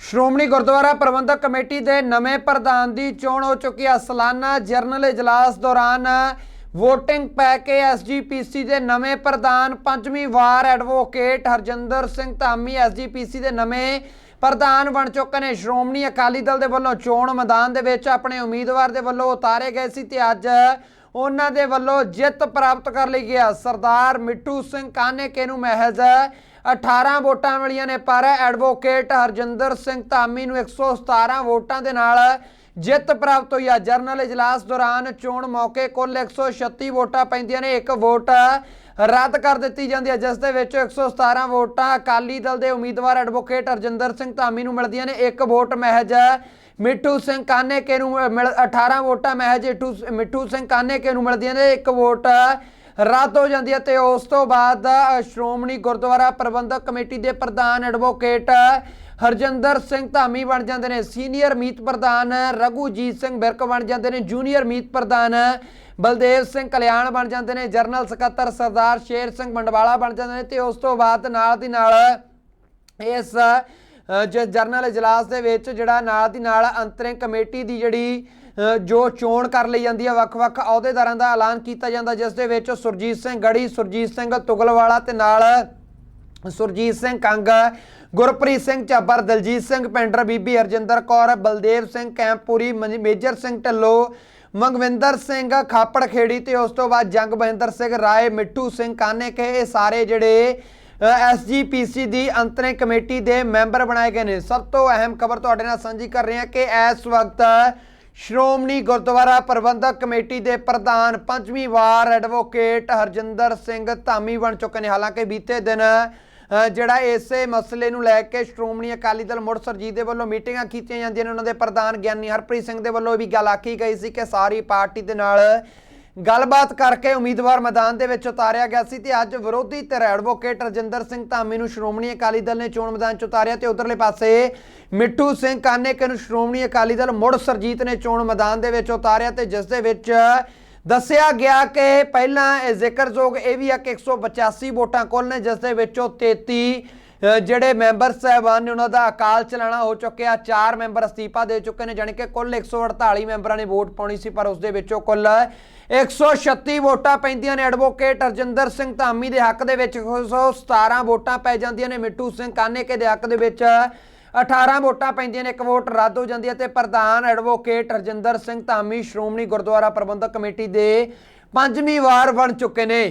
ਸ਼੍ਰੋਮਣੀ ਗੁਰਦੁਆਰਾ ਪ੍ਰਬੰਧਕ committee ਦੇ ਨਵੇਂ ਪ੍ਰਧਾਨ ਦੀ ਚੋਣ ਹੋ ਚੁੱਕੀ ਹੈ ਸਾਲਾਨਾ ਜਰਨਲ ਇਜਲਾਸ ਦੌਰਾਨ ਵੋਟਿੰਗ ਪੈ ਕੇ ਐਸਜੀਪੀਸੀ ਦੇ ਨਵੇਂ ਪ੍ਰਧਾਨ, ਪੰਜਵੀਂ ਵਾਰ ਐਡਵੋਕੇਟ ਹਰਜਿੰਦਰ ਸਿੰਘ ਧਾਮੀ ਐਸਜੀਪੀਸੀ ਦੇ ਨਵੇਂ ਪ੍ਰਧਾਨ ਬਣ ਚੁੱਕੇ ਨੇ। ਸ਼੍ਰੋਮਣੀ ਅਕਾਲੀ ਦਲ ਦੇ ਵੱਲੋਂ ਚੋਣ ਮੈਦਾਨ ਦੇ ਵਿੱਚ ਆਪਣੇ ਉਮੀਦਵਾਰ ਦੇ ਵੱਲੋਂ ਉਤਾਰੇ ਗਏ ਸੀ ਤੇ ਅੱਜ ਉਹਨਾਂ ਦੇ ਵੱਲੋਂ ਜਿੱਤ ਪ੍ਰਾਪਤ ਕਰ ਲਈ ਗਿਆ। ਸਰਦਾਰ ਮਿੱਠੂ ਸਿੰਘ ਕਾਨੇਕੇ ਨੂੰ ਮਹਿਜ਼ 18 ਵੋਟਾਂ ਮਿਲੀਆਂ ਨੇ, ਪਰ ਐਡਵੋਕੇਟ ਹਰਜਿੰਦਰ ਸਿੰਘ ਧਾਮੀ ਨੂੰ 117 ਵੋਟਾਂ ਦੇ ਨਾਲ ਜਿੱਤ ਪ੍ਰਾਪਤ ਹੋਈ ਆ। ਜਰਨਲ ਇਜਲਾਸ ਦੌਰਾਨ ਚੋਣ ਮੌਕੇ ਕੁੱਲ 136 ਵੋਟਾਂ ਪੈਂਦੀਆਂ ਨੇ, ਇੱਕ ਵੋਟ ਰੱਦ ਕਰ ਦਿੱਤੀ ਜਾਂਦੀ ਹੈ ਜਿਸ ਦੇ ਵਿੱਚ 117 ਵੋਟਾਂ ਅਕਾਲੀ ਦਲ ਦੇ ਉਮੀਦਵਾਰ ਐਡਵੋਕੇਟ ਹਰਜਿੰਦਰ ਸਿੰਘ ਧਾਮੀ ਨੂੰ ਮਿਲਦੀਆਂ ਨੇ, ਇੱਕ ਵੋਟ ਮਹਿਜ ਮਿੱਠੂ ਸਿੰਘ ਕਾਨੇਕੇ ਨੂੰ ਮਿਲ 18 ਵੋਟਾਂ ਮਹਿਜ ਮਿੱਠੂ ਮਿੱਠੂ ਸਿੰਘ ਕਾਨੇਕੇ ਨੂੰ ਮਿਲਦੀਆਂ ਨੇ, ਇੱਕ ਵੋਟ ਰੱਦ ਹੋ ਜਾਂਦੀ ਹੈ ਤੇ ਉਸ ਤੋਂ ਬਾਅਦ ਸ਼੍ਰੋਮਣੀ ਗੁਰਦੁਆਰਾ ਪ੍ਰਬੰਧਕ ਕਮੇਟੀ ਦੇ ਪ੍ਰਧਾਨ ਐਡਵੋਕੇਟ ਹਰਜਿੰਦਰ ਸਿੰਘ ਧਾਮੀ ਬਣ ਜਾਂਦੇ ਨੇ ਸੀਨੀਅਰ ਮੀਤ ਪ੍ਰਧਾਨ ਰਘੂਜੀਤ ਸਿੰਘ ਬਿਰਕ ਬਣ ਜਾਂਦੇ ਨੇ ਜੂਨੀਅਰ ਮੀਤ ਪ੍ਰਧਾਨ ਬਲਦੇਵ ਸਿੰਘ ਕਲਿਆਣ ਬਣ ਜਾਂਦੇ ਨੇ ਜਰਨਲ ਸਕੱਤਰ ਸਰਦਾਰ ਸ਼ੇਰ ਸਿੰਘ ਮੰਡਵਾਲਾ ਬਣ ਜਾਂਦੇ ਨੇ ਤੇ ਉਸ ਤੋਂ ਬਾਅਦ ਨਾਲ ਦੀ ਨਾਲ ਇਸ ਜ ਜਰਨਲ ਇਜਲਾਸ ਦੇ ਵਿੱਚ ਜਿਹੜਾ ਨਾਲ ਦੀ ਨਾਲ ਅੰਤਰਿੰਗ ਕਮੇਟੀ ਦੀ ਜਿਹੜੀ ਜੋ ਚੋਣ ਕਰ ਲਈ ਜਾਂਦੀ ਹੈ, ਵੱਖ-ਵੱਖ ਅਹੁਦੇਦਾਰਾਂ ਦਾ ਐਲਾਨ ਕੀਤਾ ਜਾਂਦਾ, ਜਿਸ ਦੇ ਵਿੱਚ ਸੁਰਜੀਤ ਸਿੰਘ ਗੜੀ, ਸੁਰਜੀਤ ਸਿੰਘ ਤੁਗਲਵਾਲਾ ਤੇ ਨਾਲ ਸੁਰਜੀਤ ਸਿੰਘ ਕੰਗ, ਗੁਰਪ੍ਰੀਤ ਸਿੰਘ ਝੱਬਰ, ਦਲਜੀਤ ਸਿੰਘ ਪੈਂਡਰ, ਬੀਬੀ ਹਰਜਿੰਦਰ ਕੌਰ, ਬਲਦੇਵ ਸਿੰਘ ਕੈਂਪਪੁਰੀ ਮਨ- ਮੇਜਰ ਸਿੰਘ ਢੱਲੋ ਮੰਗਵਿੰਦਰ ਸਿੰਘ ਖਾਪੜ ਖੇੜੀ ਤੇ ਉਸ ਤੋਂ ਬਾਅਦ ਜੰਗ ਬਹਿੰਦਰ ਸਿੰਘ ਰਾਏ, ਮਿੱਠੂ ਸਿੰਘ ਕਾਨੇਕੇ, ਇਹ ਸਾਰੇ ਜਿਹੜੇ ਐਸਜੀਪੀਸੀ ਦੀ ਅੰਤਰਿਮ ਕਮੇਟੀ ਦੇ ਮੈਂਬਰ ਬਣਾਏ ਗਏ ਨੇ। ਸਭ ਤੋਂ ਅਹਿਮ ਖਬਰ ਤੁਹਾਡੇ ਨਾਲ ਸਾਂਝੀ ਕਰ ਰਹੇ ਹਾਂ ਕਿ ਇਸ ਵਕਤ ਸ਼੍ਰੋਮਣੀ ਗੁਰਦੁਆਰਾ ਪ੍ਰਬੰਧਕ ਕਮੇਟੀ ਦੇ ਪ੍ਰਧਾਨ ਪੰਜਵੀਂ ਵਾਰ ਐਡਵੋਕੇਟ ਹਰਜਿੰਦਰ ਸਿੰਘ ਧਾਮੀ ਬਣ ਚੁੱਕੇ ਨੇ। ਹਾਲਾਂਕਿ ਬੀਤੇ ਦਿਨ ਜਿਹੜਾ ਇਸੇ ਮਸਲੇ ਨੂੰ ਲੈ ਕੇ ਸ਼੍ਰੋਮਣੀ ਅਕਾਲੀ ਦਲ ਮੁੜ ਜੀ ਦੇ ਵੱਲੋਂ ਮੀਟਿੰਗਾਂ ਕੀਤੀਆਂ ਜਾਂਦੀਆਂ ਨੇ, ਉਹਨਾਂ ਦੇ ਪ੍ਰਧਾਨ ਗਿਆਨੀ ਹਰਪ੍ਰੀਤ ਸਿੰਘ ਦੇ ਵੱਲੋਂ ਵੀ ਗੱਲ ਆਖੀ ਗਈ ਸੀ ਕਿ ਸਾਰੀ ਪਾਰਟੀ ਦੇ ਨਾਲ ਗੱਲਬਾਤ ਕਰਕੇ ਉਮੀਦਵਾਰ ਮੈਦਾਨ ਦੇ ਵਿੱਚ ਉਤਾਰਿਆ ਗਿਆ ਸੀ ਤੇ ਅੱਜ ਵਿਰੋਧੀ ਧਿਰ ਐਡਵੋਕੇਟ ਰਜਿੰਦਰ ਸਿੰਘ ਧਾਮੀ ਨੂੰ ਸ਼੍ਰੋਮਣੀ ਅਕਾਲੀ ਦਲ ਨੇ ਚੋਣ ਮੈਦਾਨ 'ਚ ਉਤਾਰਿਆ ਤੇ ਉਧਰਲੇ ਪਾਸੇ ਮਿੱਠੂ ਸਿੰਘ ਕਾਨੇਕੇ ਨੂੰ ਸ਼੍ਰੋਮਣੀ ਅਕਾਲੀ ਦਲ ਮੁੜ ਸਰਜੀਤ ਨੇ ਚੋਣ ਮੈਦਾਨ ਦੇ ਵਿੱਚ ਉਤਾਰਿਆ ਤੇ ਜਿਸ ਦੇ ਵਿੱਚ ਦੱਸਿਆ ਗਿਆ ਕਿ ਪਹਿਲਾਂ ਇਹ ਜ਼ਿਕਰਯੋਗ ਇਹ ਵੀ ਆ ਕਿ 185 ਵੋਟਾਂ ਕੁੱਲ ਨੇ, ਜਿਸ ਦੇ ਵਿੱਚੋਂ 33 ਜਿਹੜੇ ਮੈਂਬਰ ਸਾਹਿਬਾਨ ਨੇ ਉਹਨਾਂ ਦਾ ਅਕਾਲ ਚਲਾਣਾ ਹੋ ਚੁੱਕਿਆ। ਚਾਰ ਮੈਂਬਰ ਅਸਤੀਫਾ ਦੇ ਚੁੱਕੇ ਨੇ, ਜਾਣੀ ਕਿ ਕੁੱਲ 148 ਮੈਂਬਰਾਂ ਨੇ ਵੋਟ ਪਾਉਣੀ ਸੀ, ਪਰ ਉਸ ਦੇ ਵਿੱਚੋਂ ਕੁੱਲ 136 ਵੋਟਾਂ ਪੈਂਦੀਆਂ ਨੇ। ਐਡਵੋਕੇਟ ਅਰਜਿੰਦਰ ਸਿੰਘ ਧਾਮੀ ਦੇ ਹੱਕ ਦੇ ਵਿੱਚ 117 ਵੋਟਾਂ ਪੈ ਜਾਂਦੀਆਂ ਨੇ। ਮਿੱਟੂ ਸਿੰਘ ਕਾਨੇਕੇ ਦੇ ਹੱਕ ਦੇ ਵਿੱਚ 18 ਵੋਟਾਂ ਪੈਂਦੀਆਂ ਨੇ। ਇੱਕ ਵੋਟ ਰੱਦ ਹੋ ਜਾਂਦੀ ਹੈ ਤੇ ਪ੍ਰਧਾਨ ਐਡਵੋਕੇਟ ਰਜਿੰਦਰ ਸਿੰਘ ਧਾਮੀ ਸ਼੍ਰੋਮਣੀ ਗੁਰਦੁਆਰਾ ਪ੍ਰਬੰਧਕ ਕਮੇਟੀ ਦੇ ਪੰਜਵੀਂ ਵਾਰ ਬਣ ਚੁੱਕੇ ਨੇ।